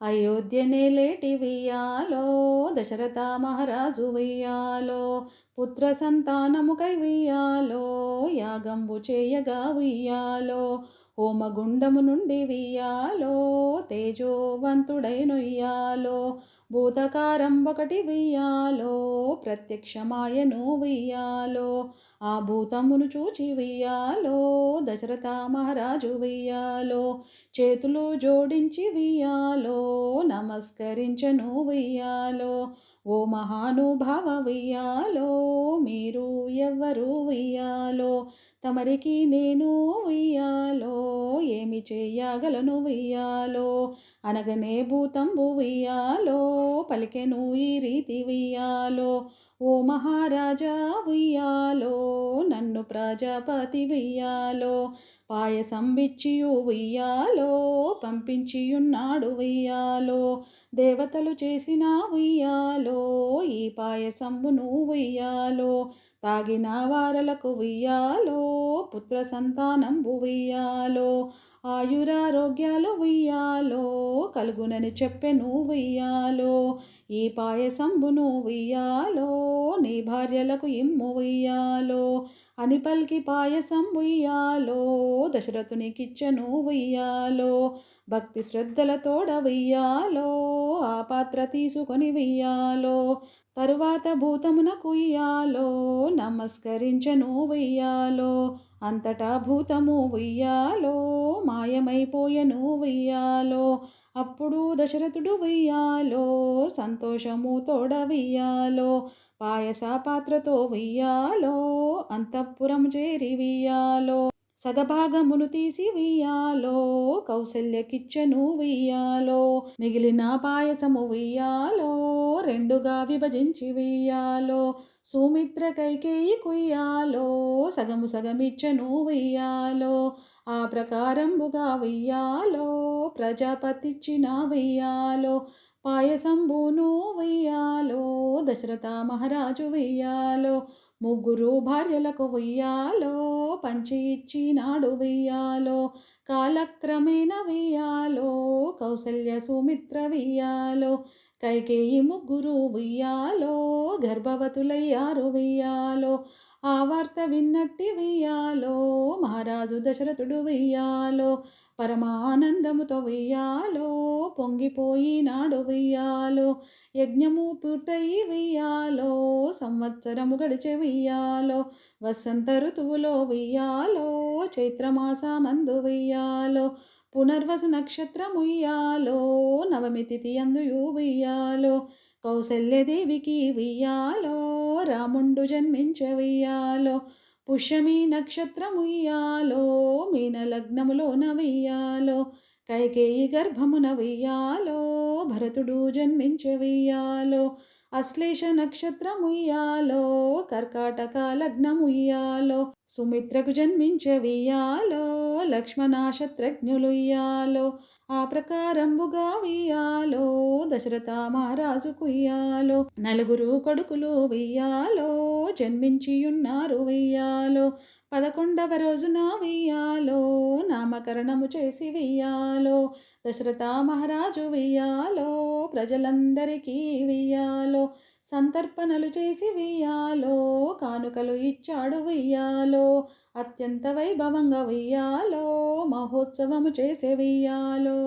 అయోధ్యనేలేటి వెయ్యాలో దశరథ మహారాజు వెయ్యాలో పుత్ర సంతానముకై వెయ్యాలో యాగంబు చేయగా వెయ్యాలో హోమగుండము నుండి వెయ్యాలో తేజోవంతుడై నొయ్యాలో భూతకారం ఒకటి వియ్యాలో ప్రత్యక్షమాయను వియ్యాలో ఆ భూతమును చూచి వియ్యాలో దశరథ మహారాజు వియ్యాలో చేతులు జోడించి వియ్యాలో నమస్కరించను వియ్యాలో ఓ మహానుభావ వెయ్యాలో మీరు ఎవ్వరు వెయ్యాలో తమరికి నేను వియ్యాలో ఏమి చేయగలను వెయ్యాలో అనగనే భూతంబు వెయ్యాలో పలికెను ఈ రీతి వెయ్యాలో ఓ మహారాజా ఉయ్యాలో నన్ను ప్రజాపతి వెయ్యాలో పాయసం విచ్చియు వియ్యాలో పంపించియున్నాడు వియ్యాలో దేవతలు చేసిన ఉయ్యాలో ఈ పాయసంబును వియ్యాలో తాగిన వారలకు ఉయ్యాలో పుత్ర సంతానంబు ఉయ్యాలో ఆయురారోగ్యాలు ఉయ్యాలో కలుగునని చెప్పెను ఉయ్యాలో ఈ పాయసంబును ఉయ్యాలో నీ భార్యలకు ఇమ్ము ఉయ్యాలో అని పలికి పాయసం ఉయ్యాలో దశరథునికిచ్చను ఉయ్యాలో భక్తి శ్రద్ధలతోడ వెయ్యాలో ఆ పాత్ర తీసుకొని వెయ్యాలో తరువాత భూతమున కుయ్యాలో నమస్కరించను వెయ్యాలో అంతటా భూతము వెయ్యాలో మాయమైపోయను వెయ్యాలో అప్పుడు దశరథుడు వెయ్యాలో సంతోషము తోడ వెయ్యాలో పాయస పాత్రతో వెయ్యాలో అంతఃపురం చేరి వెయ్యాలో సగభాగమును తీసి వెయ్యాలో కౌసల్యకిచ్చను వెయ్యాలో మిగిలిన పాయసము వెయ్యాలో రెండుగా విభజించి వెయ్యాలో సుమిత్ర కైకేయి కుయ్యాలో సగము సగమిచ్చను వెయ్యాలో ఆ ప్రకారంబుగా వెయ్యాలో ప్రజాపతిచ్చిన వెయ్యాలో పాయసంబును వెయ్యాలో దశరథ మహారాజు వెయ్యాలో ముగ్గురు భార్యలకు వెయ్యాలో పంచి ఇచ్చినాడు వెయ్యాలో కాలక్రమేణ వెయ్యాలో కౌసల్య సుమిత్ర వెయ్యాలో కైకేయి ముగ్గురు వెయ్యాలో గర్భవతులయ్యారు వెయ్యాలో ఆ వార్త విన్నట్టి వెయ్యాలో మహారాజు దశరథుడు వెయ్యాలో పరమానందముతో వెయ్యాలో పొంగిపోయినాడు వెయ్యాలో యజ్ఞము పూర్తయి వెయ్యాలో సంవత్సరము గడిచే వెయ్యాలో వసంత ఋతువులో వెయ్యాలో చైత్రమాసమందు వెయ్యాలో పునర్వసు నక్షత్రముయ్యాలో నవమి తిథి అందుయు వెయ్యాలో కౌసల్యదేవికి వెయ్యాలో రాముండు జన్మించ వెయ్యాలో పుష్యమి నక్షత్రముయ్యాలో మీన లగ్నములో నవయ్యాలో కైకేయి గర్భమున వెయ్యాలో భరతుడు జన్మించ వెయ్యాలో అశ్లేష నక్షత్రముయ్యాలో కర్కాటక లగ్నముయ్యాలో సుమిత్రకు జన్మించే వెయ్యాలో లక్ష్మణ ఆ ప్రకారంబుగా వెయ్యాలో దశరథ మహారాజు కుయ్యాలో నలుగురు కొడుకులు వెయ్యాలో జన్మించియున్నారు వెయ్యాలో పదకొండవ రోజున వెయ్యాలో నామకరణము చేసి వెయ్యాలో దశరథ మహారాజు వెయ్యాలో ప్రజలందరికీ వెయ్యాలో సంతర్పణలు చేసి వెయ్యాలో కానుకలు ఇచ్చాడు వెయ్యాలో అత్యంత వైభవంగా వెయ్యాలో మహోత్సవము చేసే వెయ్యాలో.